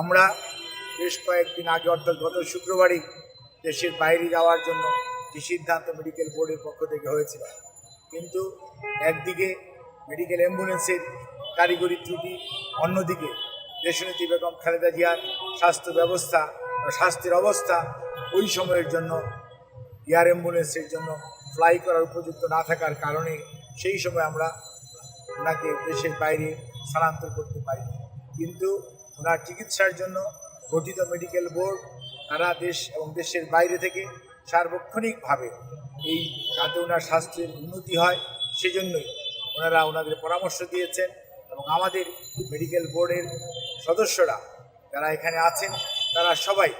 আমরা বেশ কয়েকদিন আগে, অর্থাৎ গত শুক্রবারই দেশের বাইরে যাওয়ার জন্য যে সিদ্ধান্ত মেডিকেল বোর্ডের পক্ষ থেকে হয়েছিল। কিন্তু একদিকে মেডিকেল অ্যাম্বুলেন্সের কারিগরি ত্রুটি, অন্যদিকে দেশনেত্রী বেগম খালেদা জিয়ার স্বাস্থ্য ব্যবস্থা বা স্বাস্থ্যের অবস্থা ওই সময়ের জন্য এয়ার অ্যাম্বুলেন্সের জন্য ফ্লাই করার উপযুক্ত না থাকার কারণে সেই সময় আমরা ওনাকে দেশের বাইরে স্থানান্তর করতে পারি কিন্তু ওনার চিকিৎসার জন্য গঠিত মেডিকেল বোর্ড তারা দেশ এবং দেশের বাইরে থেকে সার্বক্ষণিকভাবে এই যাতে ওনার স্বাস্থ্যের উন্নতি হয়, সেজন্যই ওনারা ওনাদের পরামর্শ দিয়েছেন এবং আমাদের মেডিকেল বোর্ডের সদস্যরা যারা এখানে আছেন, তারা সবাই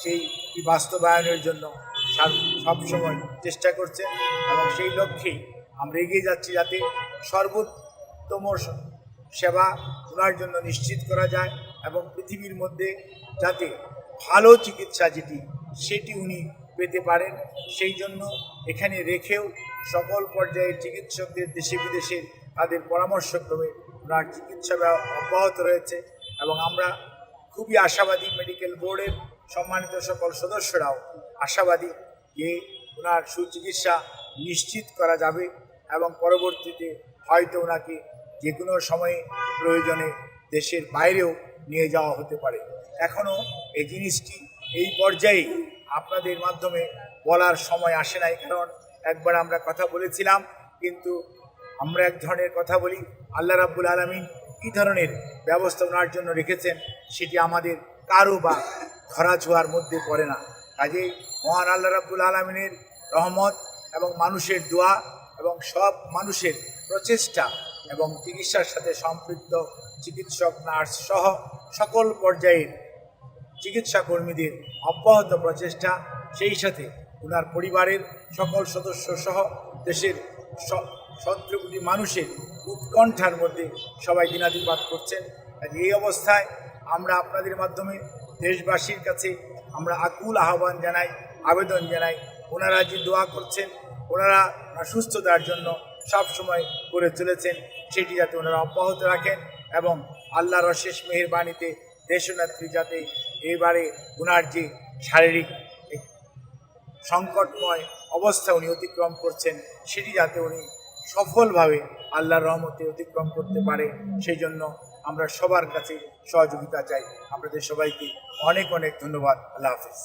সেই বাস্তবায়নের জন্য সবসময় চেষ্টা করছেন এবং সেই লক্ষ্যেই আমরা এগিয়ে যাচ্ছি যাতে সর্বোত্তম সেবা ওনার জন্য নিশ্চিত করা যায় এবং পৃথিবীর মধ্যে যাতে ভালো চিকিৎসা যেটি, সেটি উনি পেতে পারেন। সেই জন্য এখানে রেখেও সকল পর্যায়ের চিকিৎসকদের দেশে বিদেশে তাদের পরামর্শক্রমে ওনার চিকিৎসা অব্যাহত রয়েছে এবং আমরা খুবই আশাবাদী মেডিকেল বোর্ডের সম্মানিত সকল সদস্যরাও আশাবাদী যে ওনার সুচিকিৎসা নিশ্চিত করা যাবে এবং পরবর্তীতে হয়তো ওনাকে যে কোনো সময়ে প্রয়োজনে দেশের বাইরেও নিয়ে যাওয়া হতে পারে। এখনও এই জিনিসটি এই পর্যায়ে আপনাদের মাধ্যমে বলার সময় আসে নাই, কারণ একবার আমরা কথা বলেছিলাম, কিন্তু আমরা এক ধরনের কথা বলি, আল্লাহ রাব্বুল আলমিন কী ধরনের ব্যবস্থা ওনার জন্য রেখেছেন সেটি আমাদের কারও বা ধরা ছোঁয়ার মধ্যে পড়ে না। কাজেই মহান আল্লাহ রাব্বুল আলমিনের রহমত এবং মানুষের দোয়া এবং সব মানুষের প্রচেষ্টা এবং চিকিৎসার সাথে সম্পৃক্ত চিকিৎসক, নার্স সহ সকল পর্যায়ের চিকিৎসা কর্মীদের অব্যাহত প্রচেষ্টা। সেই সাথে ওনার পরিবারের সকল সদস্য সহ দেশের সতেরো মানুষের উৎকণ্ঠার মধ্যে সবাই দিনাদিপাত করছেন। এই অবস্থায় আমরা আপনাদের মাধ্যমে দেশবাসীর কাছে আমরা আকুল আহ্বান জানাই, আবেদন জানাই। ওনারা যে দোয়া করছেন, ওনারা সুস্থতার জন্য সব সময় করে চলেছেন সেটি যাতে ওনারা অব্যাহত রাখেন এবং আল্লাহর অশেষ মেহেরবাণীতে দেশনেত্রী যাতে এবারে ওনার যে শারীরিক সংকটময় অবস্থা উনি অতিক্রম করছেন, সেটি যাতে উনি সফলভাবে আল্লাহর রহমতে অতিক্রম করতে পারে, সেই জন্য আমরা সবার কাছে সহযোগিতা চাই। আপনাদের সবাইকে অনেক অনেক ধন্যবাদ। আল্লাহ হাফিজ।